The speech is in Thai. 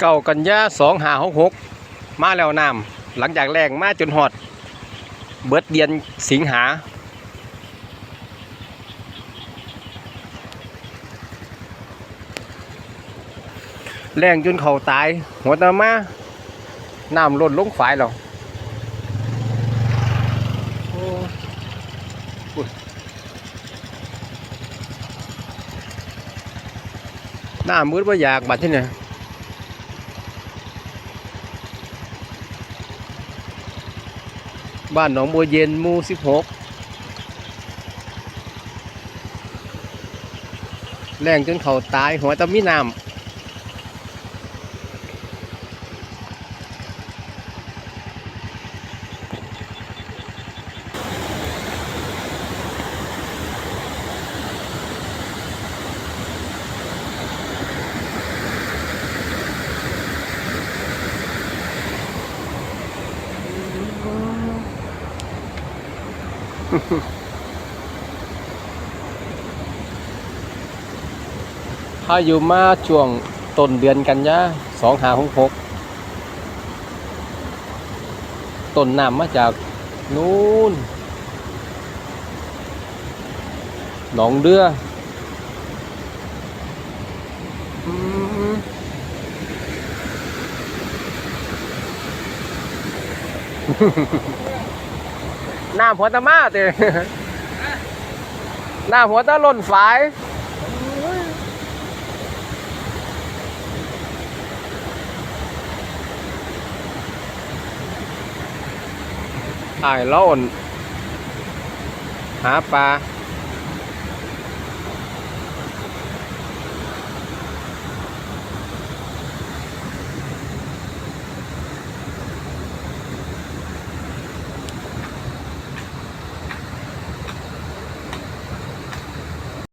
เก่ากันยาสองหาหกหกมาแล้วน้ำหลังจากแรงมาจนหอด เบิดเดือนสิงหา แรงจนเขาตาย หัวตามาน้ำล้นลงฝายแล้วโอ้อุ๊ยน้ำมืดว่าอยากบัดที่เนี่ย บ้านหนองบัวเย็นหมู่สิบหกแรงจนเขาตายหัวตะมีน้ำ ถ้าอยู่มาช่วงต้นเดือนกันยาสองหาหกหกต้นน้ำมาจากนู้นหนองเดืออ น้ำหัวตะมาเตน้ำหัวตะล่นฝายอายเล่าอั่นหาปลา